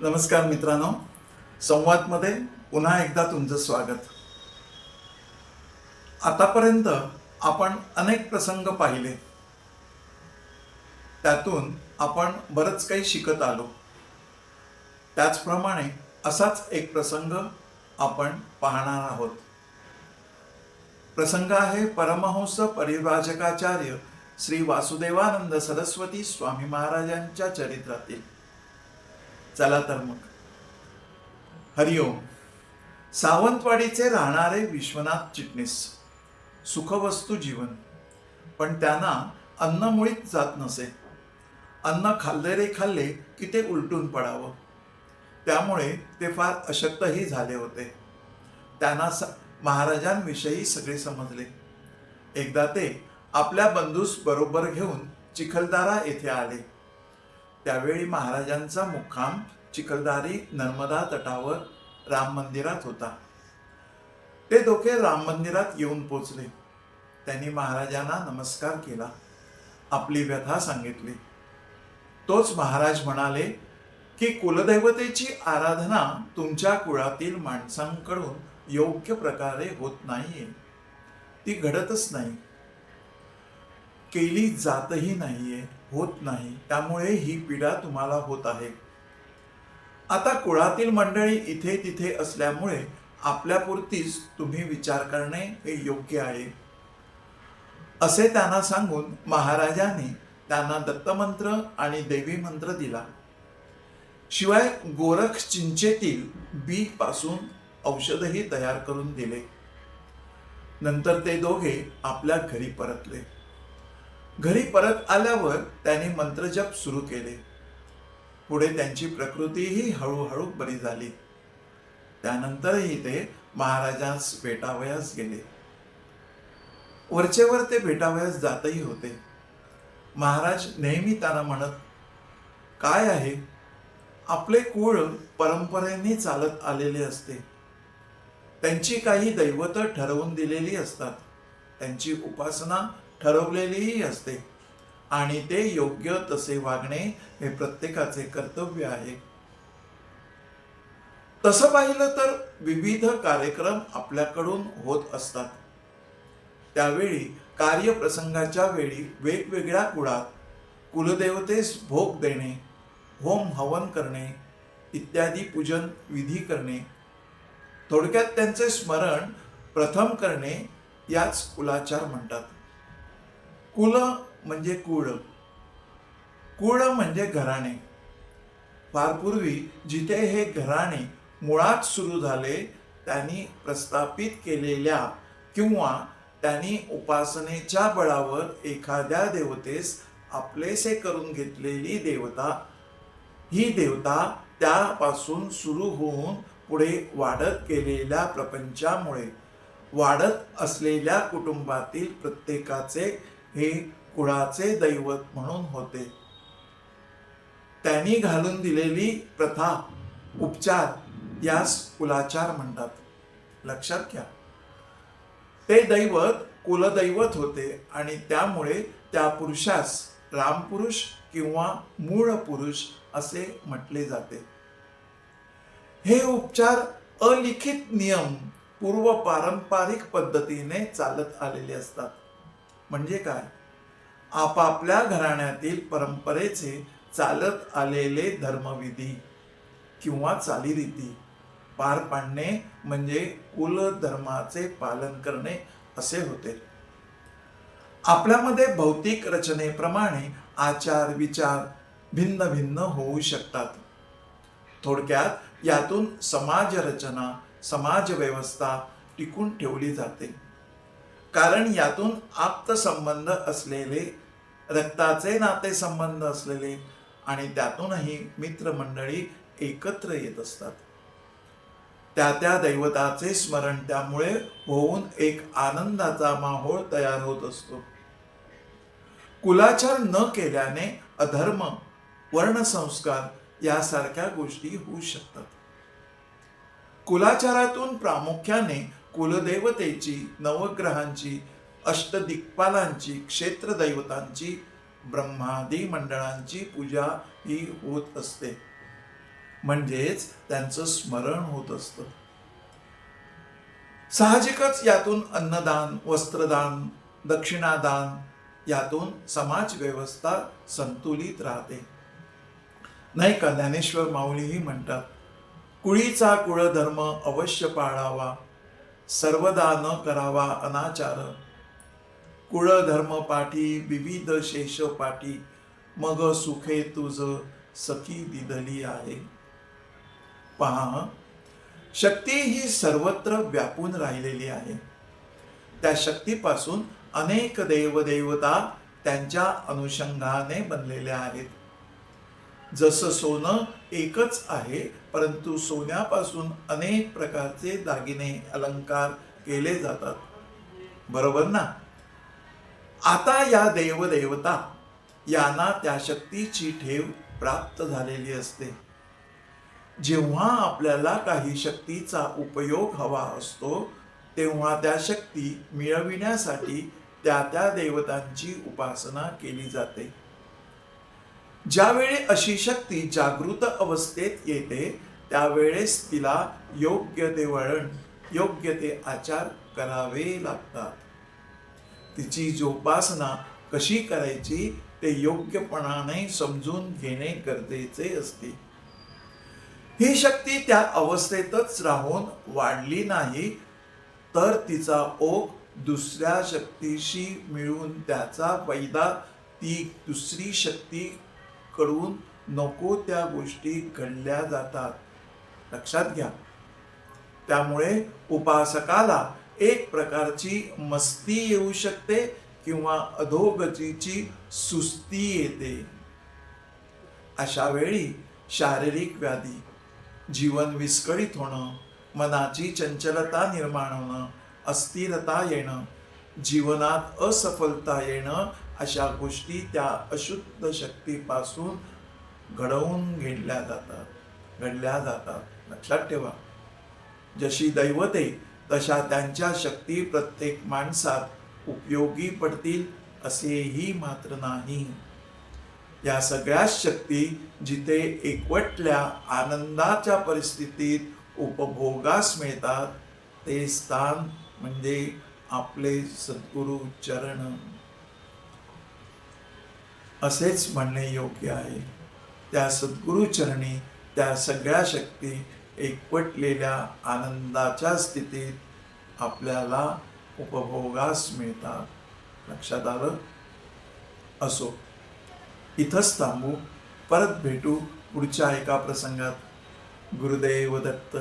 नमस्कार मित्रांनो. संवादमध्ये पुन्हा एकदा तुमचं स्वागत. आतापर्यंत आपण अनेक प्रसंग पाहिले. त्यातून आपण बरंच काही शिकत आलो. त्याचप्रमाणे असाच एक प्रसंग आपण पाहणार आहोत. प्रसंग आहे परमहंस परिव्राजकाचार्य श्री वासुदेवानंद सरस्वती स्वामी महाराजांच्या चरित्रातील. चला तर मग. हरिओम सावंतवाडीचे राहणारे विश्वनाथ चिटणीस. सुखवस्तू जीवन. पण त्यांना अन्न मुळीच जात नसे. अन्न खाल्ले रे खाल्ले की ते उलटून पडावं. त्यामुळे ते फार अशक्तही झाले होते. त्यांना स महाराजांविषयी सगळे समजले. एकदा ते आपल्या बंधूस बरोबर घेऊन चिखलदारा येथे आले. त्यावेळी महाराजांचा मुक्काम चिखलदारी नर्मदा तटावर राम मंदिरात होता. ते दोघे राम मंदिरात येऊन पोचले. त्यांनी महाराजांना नमस्कार केला. आपली व्यथा सांगितली. तोच महाराज म्हणाले की कुलदैवतेची आराधना तुमच्या कुळातील माणसांकडून योग्य प्रकारे होत नाहीये. ती घडतच नाही. केली जातही नाहीये होत नाही. त्यामुळे ही पीडा तुम्हाला होत आहे. आता कुळातील मंडळी इथे तिथे असल्यामुळे आपल्यापुरतीच तुम्ही विचार करणे हे योग्य आहे. असे त्यांना सांगून महाराजांनी त्यांना दत्तमंत्र आणि देवी मंत्र दिला. शिवाय गोरख चिंचेतील बी पासून औषधही तयार करून दिले. नंतर ते दोघे आपल्या घरी परतले. घरी परत आल्यावर त्यांनी मंत्रजप सुरू केले. पुढे त्यांची प्रकृतीही हळूहळू बरी झाली. त्यानंतरही ते महाराजांस भेटावयास गेले. वरचेवर ते भेटावयास जातही होते. महाराज नेहमी त्यांना म्हणत काय आहे? आपले कुळ परंपरेने चालत आलेले असते. त्यांची काही दैवत ठरवून दिलेली असतात. त्यांची उपासना ठरवलेलीही असते. आणि ते योग्य तसे वागणे हे प्रत्येकाचे कर्तव्य आहे. तसं पाहिलं तर विविध कार्यक्रम आपल्याकडून होत असतात. त्यावेळी कार्यप्रसंगाच्या वेळी वेगवेगळ्या कुळात कुलदेवतेस भोग देणे होम हवन करणे इत्यादी पूजन विधी करणे थोडक्यात त्यांचे स्मरण प्रथम करणे याच कुलाचार म्हणतात. कुल म्हणजे कुळ. कुळ म्हणजे घराणे. फार पूर्वी जिथे हे घराणे मुळात सुरू झाले त्यांनी प्रस्थापित केलेल्या किंवा त्यांनी उपासनेच्या बळावर एखाद्या देवतेस आपलेसे करून घेतलेली देवता ही देवता त्यापासून सुरू होऊन पुढे वाढत गेलेल्या प्रपंचामुळे वाढत असलेल्या कुटुंबातील प्रत्येकाचे हे कुळाचे दैवत म्हणून होते. त्यांनी घालून दिलेली प्रथा उपचार यास कुलाचार म्हणतात. लक्षात घ्या. ते दैवत कुलदैवत होते आणि त्यामुळे त्या पुरुषास रामपुरुष किंवा मूळ पुरुष असे म्हटले जाते. हे उपचार अलिखित नियम पूर्व पारंपरिक पद्धतीने चालत आलेले असतात. म्हणजे काय? आपापल्या घराण्यातील परंपरेचे चालत आलेले धर्मविधी किंवा चालीरीती पार पाडणे म्हणजे कुलधर्माचे पालन करणे असे होते. आपल्यामध्ये भौतिक रचनेप्रमाणे आचार विचार भिन्न भिन्न होऊ शकतात. थोडक्यात यातून समाज रचना समाज व्यवस्था टिकून ठेवली जाते. कारण यातून आप्त संबंध असलेले रक्ताचे नाते संबंध असलेले आणि त्यातूनही मित्रमंडळी एकत्र येत असतात. त्या त्या दैवताचे स्मरण त्यामुळे होऊन एक आनंदाचा माहोळ तयार होत असतो. कुलाचार न केल्याने अधर्म वर्णसंस्कार यासारख्या गोष्टी होऊ शकतात. कुलाचारातून प्रामुख्याने कुलदेवतेची नवग्रहांची अष्टदिक्पालांची क्षेत्रदैवतांची ब्रह्मादी मंडळांची पूजा ही होत असते. म्हणजेच त्यांचं स्मरण होत असतं. साहजिकच यातून अन्नदान वस्त्रदान दक्षिणादान यातून समाज व्यवस्था संतुलित राहते. नाही का ज्ञानेश्वर माऊलीही म्हणतात कुळीचा कुळधर्म अवश्य पाळावा सर्वदा न करावा अनाचार. कुळधर्म पाठी विविध शेष पाठी मग सुखे तुझ सखी दिदली आहे. पहा शक्ती ही सर्वत्र व्यापून राहिलेली आहे. त्या शक्तीपासून अनेक देवदेवता त्यांच्या अनुषंगाने बनलेल्या आहेत. जसं सोनं एकच आहे परंतु सोन्यापासून अनेक प्रकारचे दागिने अलंकार केले जातात. बरोबर ना? आता या देवदेवता यांना त्या शक्तीची ठेव प्राप्त झालेली असते. जेव्हा आपल्याला काही शक्तीचा उपयोग हवा असतो तेव्हा त्या शक्ती मिळविण्यासाठी त्या त्या देवतांची उपासना केली जाते. ज्यावेळी अशी शक्ती जागृत अवस्थेत येते त्यावेळेस तिला योग्य ते वळण योग्य ते आचार करावे लागतात. तिची जोपासना कशी करायची ते योग्यपणाने समजून घेणे गरजेचे असते. ही शक्ती त्या अवस्थेतच राहून वाढली नाही तर तिचा ओघ दुसऱ्या शक्तीशी मिळून त्याचा फायदा ती दुसरी शक्ती कडून नको त्या गोष्टी घडल्या जातात. लक्षात घ्या. त्यामुळे उपासकाला एक प्रकारची मस्ती येऊ शकते किंवा अधोगतीची सुस्ती येते. अशा वेळी शारीरिक व्याधी जीवन विस्कळीत होणं मनाची चंचलता निर्माण होणं अस्थिरता येणं जीवनात असफलता येणं अशा गोष्टी त्या अशुद्ध शक्तीपासून घडवून घेतल्या जातात घडल्या जातात. लक्षात ठेवा. जशी दैवते तशा त्यांच्या शक्ती प्रत्येक माणसात उपयोगी पडतील असेही मात्र नाही. या सगळ्याच शक्ती जिथे एकवटल्या आनंदाच्या परिस्थितीत उपभोगास मिळतात ते स्थान म्हणजे आपले सद्गुरु चरण असेच म्हणणे योग्य आहे. त्या सद्गुरुचरणी त्या सगळ्या शक्ती एकवटलेल्या आनंदाच्या स्थितीत आपल्याला उपभोगास मिळतात. लक्षात आलं? असो. इथंच थांबू. परत भेटू पुढच्या एका प्रसंगात. गुरुदेव दत्त.